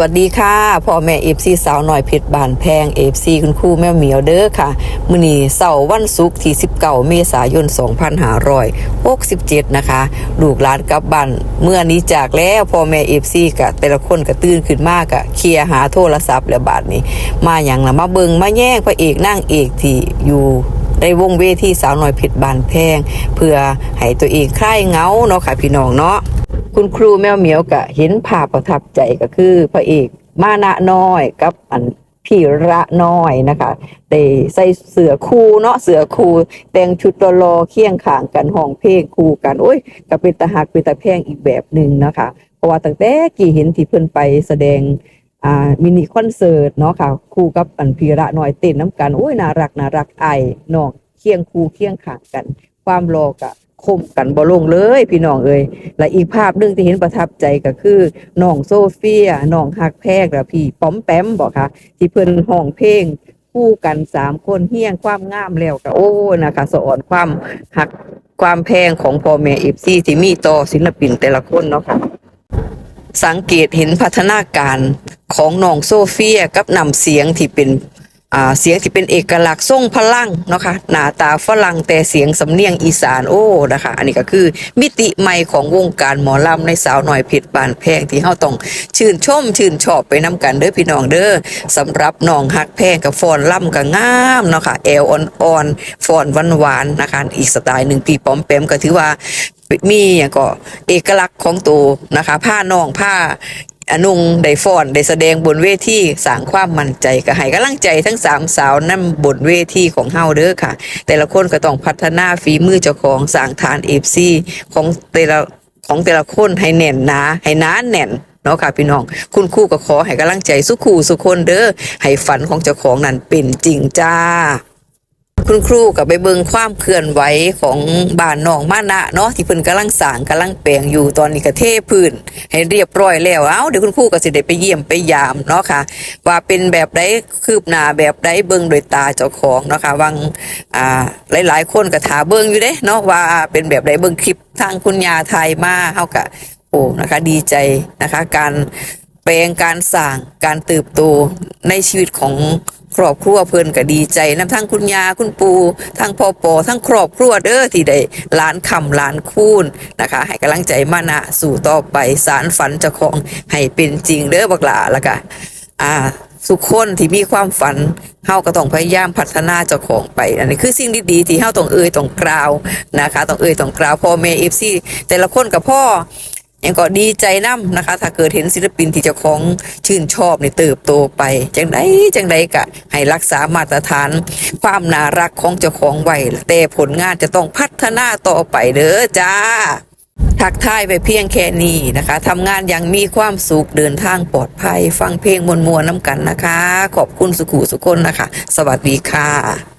วัสดีค่ะพ่อแม่เอฟซีสาวหน่อยเพชรบานแพงเอฟซีคุณครูแม่เหมียวเด้อค่ะมื้อนี้เสาร์วันศุกร์ที่ 19 เมษายน 2567 นะคะ ลูกหลานกลับบ้านเมื่อนี้จากแล้วพ่อแม่เอฟซีกะแต่ละคนก็ตื่นขึ้นมากะเคลียร์หาโทรศัพท์แล้วบาดนี้ มาอย่างละมาเบิงมาแย่งพระเอกนางเอกที่อยู่ได้วงเวทีสาวน้อยเพชรบานแพง เพื่อให้ตัวเองคลายเงาเนาะค่ะพี่น้องเนาะ คุณครูแมวเหมียวกะเห็นภาพประทับใจก็คือพระเอกมานะน้อยกับอันพี่ระน้อยนะคะได้ใส่เสือคู่เนาะเสือคู่แต่งชุดรอเคียงข้างกันห้องเพลงคู่กันโอ้ยก็เป็นตาหักเป็นตาแพงอีกแบบหนึ่งนะคะ เพราะว่าตั้งแต่กี่เห็นที่เพิ่นไปแสดงอ่ามินิคอนเสิร์ตเนาะค่ะคู่กับอันพีระน่อยเต้นน้ำกันโอ้ยน่ารักน่ารักไอน้องเคียงคู่เคียงข้างกัน ความรอกะ คมกันบ่ลงเลย พี่น้องเอ้ยและอีกภาพหนึงที่เห็นประทับใจก็คือน้องโซเฟียน้องฮักแพกและพี่ป้อมแปมบอกค่ะ ที่เพิ่นห้องเพลงคู่กันสามคนเฮี้ยงความงามแล้วก็โอ้นะคะสะอนความหักความแพงของพ่อแม่เอฟซีที่มีต่อศิลปินแต่ละคนเนาะค่ะสังเกตเห็นพัฒนาการของน้องโซเฟียกับนำเสียงที่เป็น เสียงที่เป็นเอกลักษณ์ทรงพลังเนาะค่ะหน้าตาฝรั่งแต่เสียงสำเนียงอีสานโอ้นะคะ อันนี้ก็คือมิติใหม่ของวงการหมอลำในสาวหน่อยเพชรบานแพงที่เฮาต้องชื่นชมชื่นชอบไปนํกันเด้อพี่น้องเด้อสำหรับน้องฮักแพงกับฟอนล่ำก็งามเนาะค่ะแอลอ่อนๆฟอนหวานๆนะคะอีกสไตล์หนึ่งพี่ป้อมแปมก็ถือว่ามีอย่างก็เอกลักษณ์ของตัวนะคะผ้าน่องผ้า อนุงได้ฟ้อนได้แสดงบนเวทีสร้างความมั่นใจก็ให้กำลังใจทั้งสามสาวนั่บนเวทีของเฮาเด้อค่ะ แต่ละคนก็ต้องพัฒนาฝีมือเจ้าของสร้างฐานเอฟซีของแต่ละของแต่ละคนให้แน่นหนาให้หนาแน่นเนาะค่ะพี่น้อง คุณครู่ก็ขอให้กำลังใจสุขูสุคนเด้อให้ฝันของเจ้าของนั้นเป็นจริงจ้า คุณครูกับไปเบิงความเคลื่อนไหวของบ้านนองมานะเนาะที่เพิ่นกำลังสร้างกำลังแปลงอยู่ตอนนี้ก็เทพื้น ให้เรียบร้อยแล้วเอ้าเดี๋ยวคุณครูก็สิได้ไปเยี่ยมไปยามเนาะค่ะ ว่าเป็นแบบใดคืบหน้าแบบใดเบิงโดยตาเจ้าของเนาะค่ะวังอ่าหลาย ๆ คนก็ถาเบิงอยู่เด้เนาะว่าเป็นแบบใดเบิงคลิปทางคุณยาไทยมาเฮาก็โอ้นะคะดีใจนะคะการ แปลงการสร้างการเติบโตในชีวิตของครอบครัวเพิ่นก็ดีใจนำทั้งคุณยาคุณปูทั้งพ่อปอทั้งครอบครัวเด้อที่ได้หลานคำหลานคูณนะคะ ให้กำลังใจมานะสู่ต่อไปสารฝันเจ้าของให้เป็นจริงเด้อบักหลาล้วก็อ่าสุขคนที่มีความฝันเฮาก็ต้องพยายามพัฒนาเจ้าของไป อันนี้คือสิ่งดีๆที่เฮาต้องเอ่ยต้องกล่าวนะคะต้องเอ่ยต้องกล่าวพ่อแม่ FC แต่ละคนกับพ่อ ยังก็ดีใจน้ำนะคะ ถ้าเกิดเห็นศิลปินที่เจ้าของชื่นชอบในเติบโตไป จังไดจังไดกะ ให้รักษามาตรฐาน ความน่ารักของเจ้าของไว้แต่ผลงานจะต้องพัฒนาต่อไปเด้อจ้าทักทายไปเพียงแค่นี้นะคะทำงานอย่างมีความสุขเดินทางปลอดภัย ฟังเพลงมวลๆน้ำกันนะคะ ขอบคุณสุขุสุคนนะคะ สวัสดีค่ะ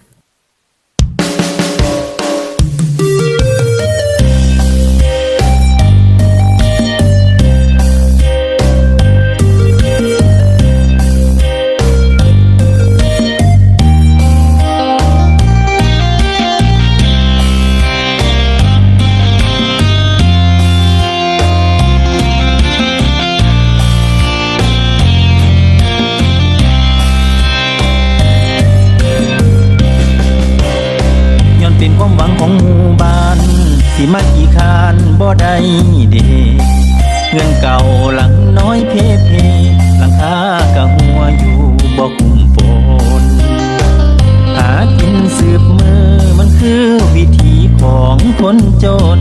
บ้าน สิมากี่คานบ่ได้เดเงื่อนเก่าหลังน้อยเพเพหลังคากะหัวอยู่บ่คุ้มฝนหากินสืบมือมันคือวิธีของคนจน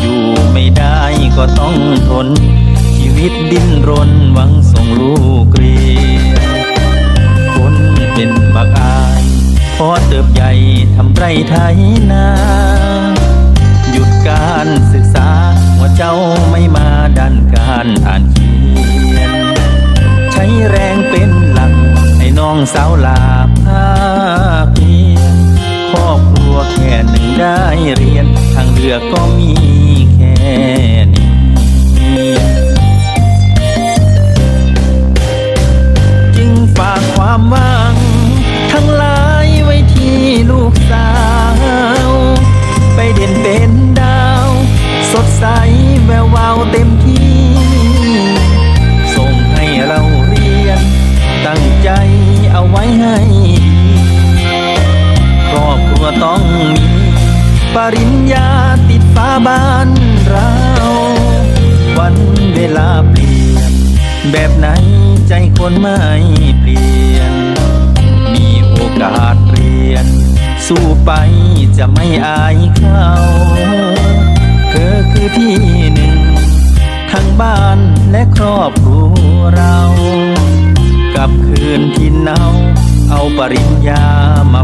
อยู่ไม่ได้ก็ต้องทน ชีวิตดิ้นรนหวังส่งลูกเรียนคนเป็นบักอายพอเติบใหญ่ทำไรไทยนา เจ้าไม่มาดันการอ่านเขียน ใช้แรงเป็นหลักให้น้องสาวลาภาเพียนครอบครัวแค่หนึ่งได้เรียนทางเลือกก็มี ว่าต้องมีปริญญาติดฟ้าบ้านเรา วันเวลาเปลี่ยน แบบไหนใจคนไม่เปลี่ยน มีโอกาสเรียน สู้ไปจะไม่อายเขาเธอคือที่หนึ่ง ทั้งบ้านและครอบครัวเรา กับคืนที่เนาเอาปริญญามา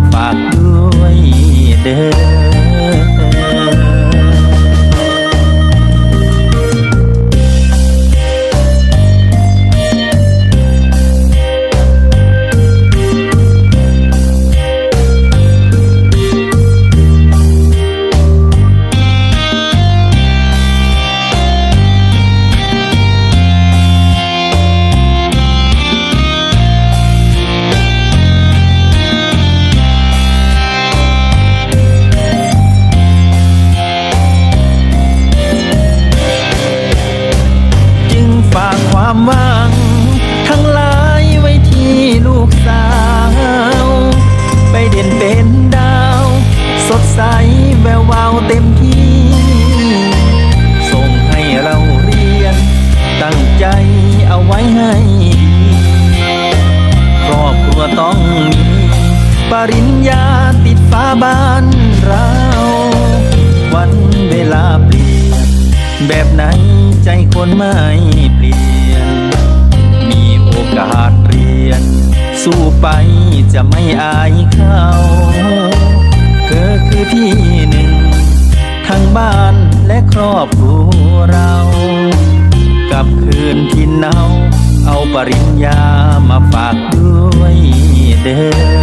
บ้านเรา วันเวลาเปลี่ยน แบบไหนใจคนไม่เปลี่ยน มีโอกาสเรียน สู้ไปจะไม่อายเขาเธอคือที่หนึ่ง ทั้งบ้านและครอบครัวเรากับคืนที่เนาเอาปริญญามาฝากด้วยเด้อ